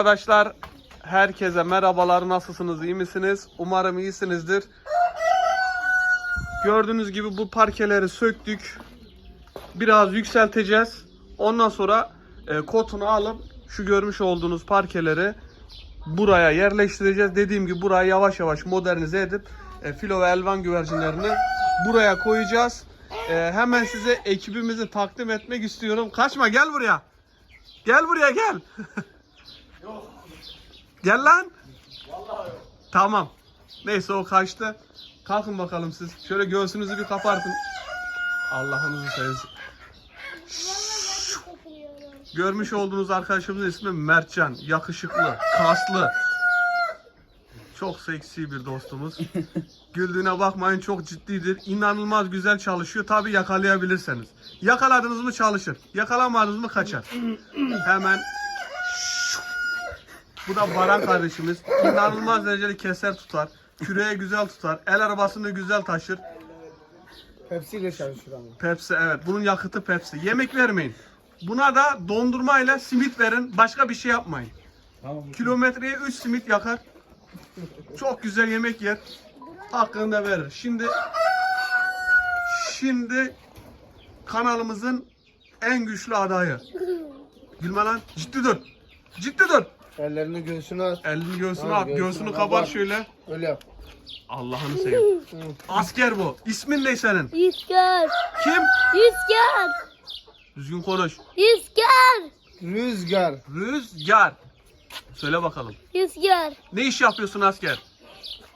Arkadaşlar herkese merhabalar nasılsınız iyi misiniz? Umarım iyisinizdir. Gördüğünüz gibi bu parkeleri söktük. Biraz yükselteceğiz. Ondan sonra e, kotunu alıp şu görmüş olduğunuz parkeleri buraya yerleştireceğiz. Dediğim gibi burayı yavaş yavaş modernize edip e, filo ve elvan güvercinlerini buraya koyacağız. E, hemen size ekibimizi takdim etmek istiyorum. Kaçma gel buraya. Gel buraya gel. Gel lan. Tamam. Neyse o kaçtı. Kalkın bakalım siz. Şöyle göğsünüzü bir kapartın. Allah'ınızı seversen. Görmüş olduğunuz arkadaşımızın ismi Mertcan. Yakışıklı, kaslı. Çok seksi bir dostumuz. Güldüğüne bakmayın çok ciddidir. İnanılmaz güzel çalışıyor. Tabi yakalayabilirseniz. Yakaladınız mı çalışır. Yakalamadınız mı kaçar. Hemen bu da Baran kardeşimiz. İnanılmaz derecede keser tutar. Küreğe güzel tutar. El arabasını güzel taşır. Pepsi'yle çalışıyor ama. Pepsi evet. Bunun yakıtı Pepsi. Yemek vermeyin. Buna da dondurmayla simit verin. Başka bir şey yapmayın. Tamam. Kilometreye 3 simit yakar. Çok güzel yemek yer. Hakkını da verir. Şimdi şimdi kanalımızın en güçlü adayı. Gülme lan. Ciddi dur. Ciddi dur. Ellerini göğsüne at. Elini göğsüne Ha, at. göğsüne Göğsünü kabar Bak. şöyle. Öyle yap. Allah'ını seveyim. Asker bu. İsmin ne senin? Rüzgar, Kim? rüzgar, Düzgün konuş. rüzgar, Rüzgar. Rüzgar. Söyle bakalım. rüzgar, Ne iş yapıyorsun asker?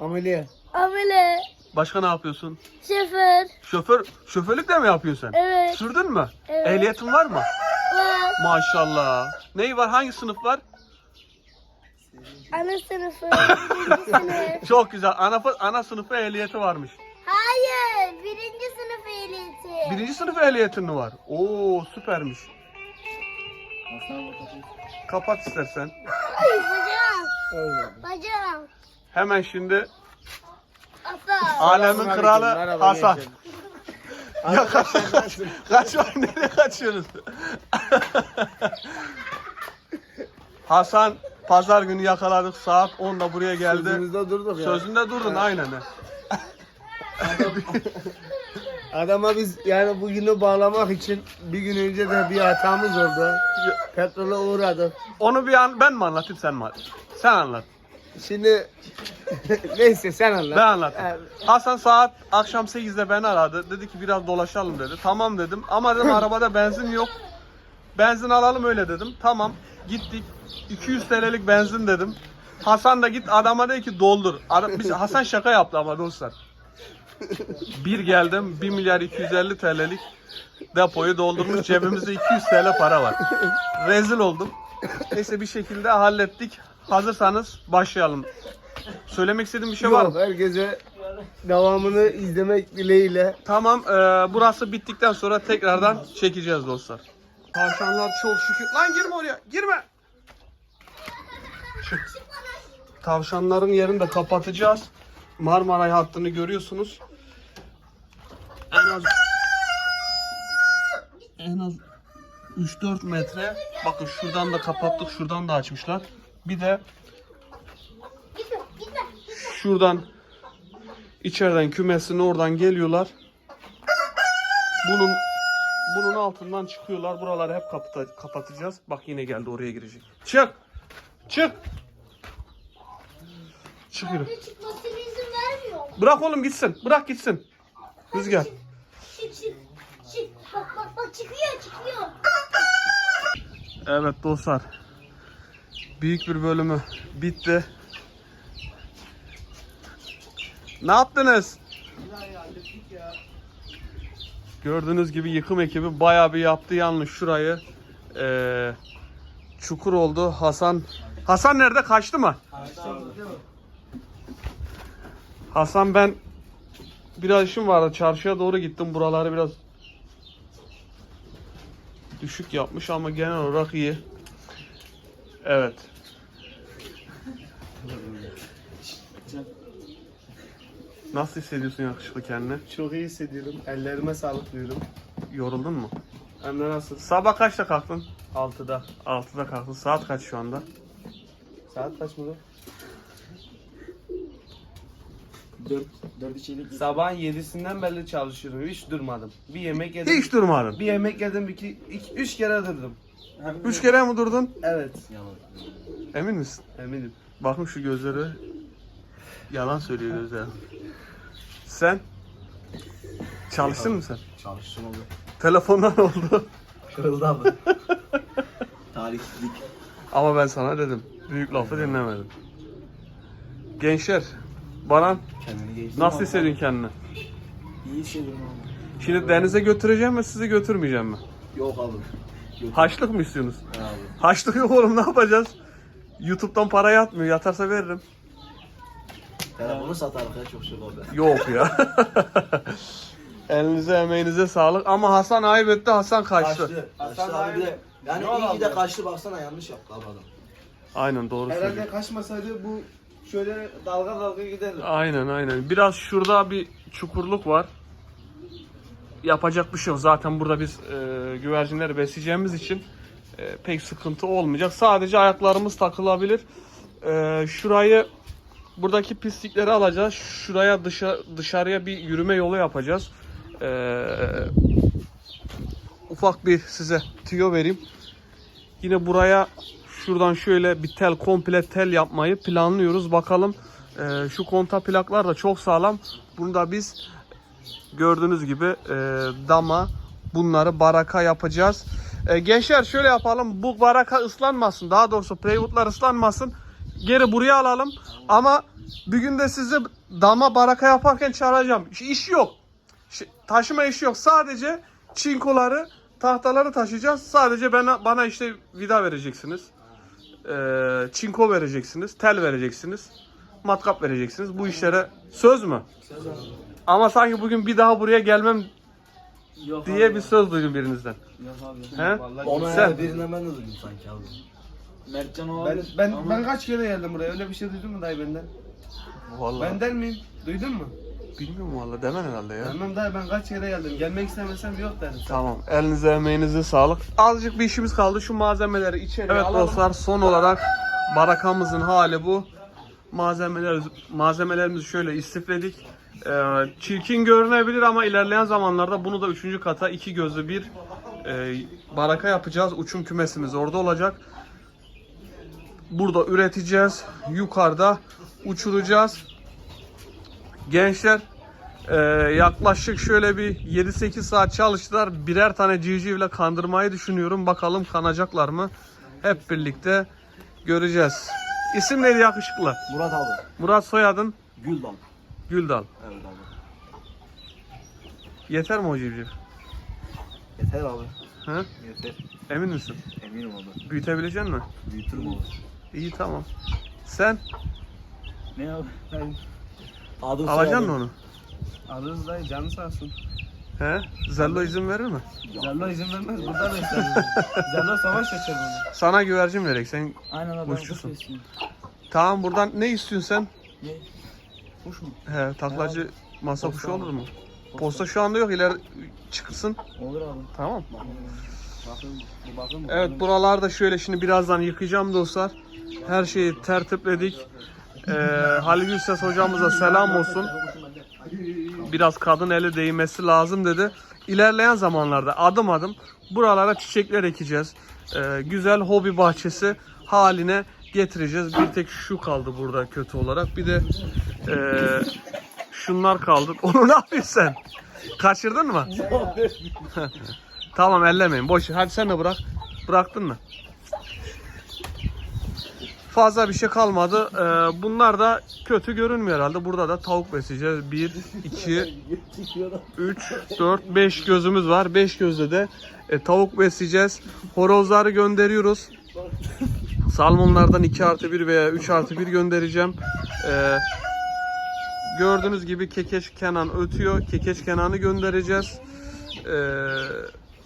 Ameliye. amele, Başka ne yapıyorsun? şoför, Şoför, şoförlük de mi yapıyorsun sen? Evet. Sürdün mü? Evet. Ehliyetin var mı? var, Maşallah. Neyi var? Hangi sınıf var? Ana sınıfı, birinci sınıf. Çok güzel. Ana, ana sınıfı ehliyeti varmış. Hayır, birinci sınıf ehliyeti. Birinci sınıf ehliyetin mi var? Oo süpermiş. Kapat istersen. Bacağım, Öyle. bacağım. Hemen şimdi Asa. alemin Merhaba kralı merhaba Hasan. Ya kaç, kaçma nereye kaçıyorsunuz? Hasan pazar günü yakaladık saat 10'da buraya geldi. Sözümüzde durduk ya. Sözünde durdun aynen. Adama biz yani bugünü bağlamak için bir gün önce de bir hatamız oldu. Petrole uğradık. Onu bir an ben mi anlatayım sen mi? Sen anlat. Şimdi neyse sen anlat. Ben anlatayım. Hasan saat akşam 8'de beni aradı. Dedi ki biraz dolaşalım dedi. Tamam dedim. Ama dedim arabada benzin yok. Benzin alalım öyle dedim. Tamam. Gittik. 200 TL'lik benzin dedim. Hasan da git adama de ki doldur. Ara- Biz, Hasan şaka yaptı ama dostlar. Bir geldim 1 milyar 250 TL'lik depoyu doldurmuş cebimizde 200 TL para var. Rezil oldum. Neyse bir şekilde hallettik. Hazırsanız başlayalım. Söylemek istediğim bir şey var Yok, mı? herkese devamını izlemek dileğiyle. Tamam, e, burası bittikten sonra tekrardan çekeceğiz dostlar. Tavşanlar çok şükür. Lan girme oraya, girme. Çık. Tavşanların yerini de kapatacağız. Marmaray hattını görüyorsunuz. En az en az 3-4 metre. Bakın şuradan da kapattık, şuradan da açmışlar. Bir de şuradan içeriden kümesinin oradan geliyorlar. Bunun bunun altından çıkıyorlar. Buraları hep kapata- kapatacağız. Bak yine geldi oraya girecek. Çık. Çık. Çık yürü. Çıkmasına izin vermiyor. Bırak oğlum gitsin. Bırak gitsin. Rüzgar. Çık çık. Çık. Bak bak bak çıkıyor çıkıyor. Evet dostlar. Büyük bir bölümü bitti. Ne yaptınız? Gördüğünüz gibi yıkım ekibi bayağı bir yaptı yalnız şurayı. Ee, çukur oldu. Hasan Hasan nerede? Kaçtı mı? Hasan ben biraz işim vardı. Çarşıya doğru gittim. Buraları biraz düşük yapmış ama genel olarak iyi. Evet. Nasıl hissediyorsun yakışıklı kendini? Çok iyi hissediyorum. Ellerime sağlık diyorum. Yoruldun mu? Hem de nasıl? Sabah kaçta kalktın? 6'da. 6'da kalktın. Saat kaç şu anda? Saat kaç burada? 4 4 içerik. Sabahın 7'sinden beri çalışıyorum. Hiç durmadım. Bir yemek yedim. Hiç durmadın. Bir yemek yedim. iki, iki üç kere durdum. Üç kere mi durdun? Evet. Emin misin? Eminim. Bakın şu gözleri. Yalan söylüyor gözler. Sen? Çalıştın mı sen? Çalıştım abi. Telefondan oldu. Kırıldı abi. Talihsizlik. Ama ben sana dedim. Büyük lafı dinlemedim. Gençler, Baran Kendini nasıl hissediyorsun kendini? İyi hissediyorum abi. Şimdi denize götüreceğim mi sizi götürmeyeceğim mi? Yok abi. Yok Haçlık mı istiyorsunuz? abi. Haçlık yok oğlum ne yapacağız? YouTube'dan para yatmıyor. Yatarsa veririm. Telefonu satarım ya çok şey abi. Yok ya. Elinize emeğinize sağlık. Ama Hasan ayıp etti. Hasan kaçtı. Kaçtı. Kaçtı Hasan abi de. Yani Yol iyi ki de kaçtı baksana yanlış yaptı abi adam. Aynen doğru söylüyor. Herhalde kaçmasaydı bu şöyle dalga dalga giderdi. Aynen aynen. Biraz şurada bir çukurluk var. Yapacak bir şey yok. Zaten burada biz e, güvercinleri besleyeceğimiz için e, pek sıkıntı olmayacak. Sadece ayaklarımız takılabilir. E, şurayı buradaki pislikleri alacağız. Şuraya dışa, dışarıya bir yürüme yolu yapacağız. E, ufak bir size tüyo vereyim. Yine buraya şuradan şöyle bir tel komple tel yapmayı planlıyoruz. Bakalım e, şu konta plaklar da çok sağlam. Bunu da biz gördüğünüz gibi e, dama bunları baraka yapacağız. E, gençler şöyle yapalım. Bu baraka ıslanmasın. Daha doğrusu plywoodlar ıslanmasın. Geri buraya alalım. Ama bir gün de sizi dama baraka yaparken çağıracağım. İş yok. Taşıma işi yok. Sadece çinkoları, tahtaları taşıyacağız. Sadece bana bana işte vida vereceksiniz. Ee, çinko vereceksiniz, tel vereceksiniz, matkap vereceksiniz. Bu işlere söz mü? Ama sanki bugün bir daha buraya gelmem Yok diye bir söz duydum birinizden. Yok abi. He? Onu Sen- her birinden ben de duydum sanki abi. Mertcan Ben abi. ben Ama- ben kaç kere geldim buraya. Öyle bir şey duydun mu dayı benden? Vallahi Benden miyim? Duydun mu? bilmiyorum vallahi demen herhalde ya. Bilmem dayı ben kaç kere geldim. Gelmek istemesem yok dedim. Tamam. Elinize emeğinize sağlık. Azıcık bir işimiz kaldı. Şu malzemeleri içeriye Evet alalım. dostlar, son olarak barakamızın hali bu. Malzemeler malzemelerimizi şöyle istifledik. Ee, çirkin görünebilir ama ilerleyen zamanlarda bunu da üçüncü kata iki gözlü bir e, baraka yapacağız. Uçum kümesimiz orada olacak. Burada üreteceğiz. Yukarıda uçuracağız. Gençler ee, yaklaşık şöyle bir 7-8 saat çalıştılar. Birer tane civcivle kandırmayı düşünüyorum. Bakalım kanacaklar mı? Hep birlikte göreceğiz. İsim neydi yakışıklı? Murat abi. Murat soyadın Güldan. Güldal. Evet abi. Yeter mi o civciv? Yeter abi. Hı? Yeter. Emin misin? Eminim abi. Büyütebilecek mi? Büyütürüm abi. İyi tamam. Sen Ne abi? Ben... Adım alacaksın mı onu? Alırız dayı canı sağ olsun. He? Zello izin verir mi? Zello izin vermez. Burada beslenir. Zello savaş açar bunu. Sana güvercin verek. Sen Aynen abi. Kuşçusun. kuş tamam buradan ne istiyorsun sen? Ne? Kuş mu? He, taklacı masa Posta kuşu olur mu? Posta şu anda yok. İleri çıksın. Olur abi. Tamam. Bakın. Bu bakın. bu Evet buralarda şöyle şimdi birazdan yıkayacağım dostlar. Her şeyi tertipledik. Ee, Halil Gülses hocamıza selam olsun. Biraz kadın eli değmesi lazım dedi. İlerleyen zamanlarda adım adım buralara çiçekler ekeceğiz. Ee, güzel hobi bahçesi haline getireceğiz. Bir tek şu kaldı burada kötü olarak. Bir de ee, şunlar kaldı. Onu ne yapıyorsun sen? Kaçırdın mı? Tamam ellemeyin. Boş. Hadi sen de bırak. Bıraktın mı? Fazla bir şey kalmadı. Ee, bunlar da kötü görünmüyor herhalde. Burada da tavuk besleyeceğiz. 1, 2, 3, 4, 5 gözümüz var. 5 gözde de e, tavuk besleyeceğiz. Horozları gönderiyoruz. Salmonlardan 2 artı 1 veya 3 artı 1 göndereceğim. Ee, gördüğünüz gibi Kekeç Kenan ötüyor. Kekeç Kenan'ı göndereceğiz. Ee,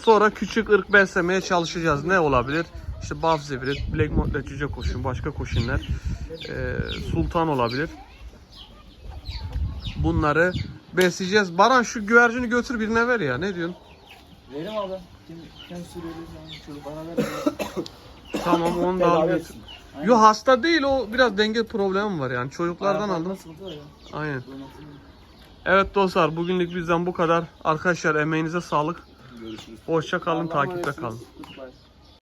sonra küçük ırk beslemeye çalışacağız. Ne olabilir? İşte Buff Zebret, Black Montlet cüce koşun, başka koşunlar. Ee, Sultan olabilir. Bunları besleyeceğiz. Baran şu güvercini götür birine ver ya. Ne diyorsun? Verim abi. Kim, kim sürüyor? Şunu bana ver. Tamam onu da al götür. Yo hasta değil o biraz denge problemi var yani çocuklardan Ayaklarında aldım. Aynen. Evet dostlar bugünlük bizden bu kadar. Arkadaşlar emeğinize sağlık. Görüşürüz. Hoşça kalın takipte kalın. Goodbye.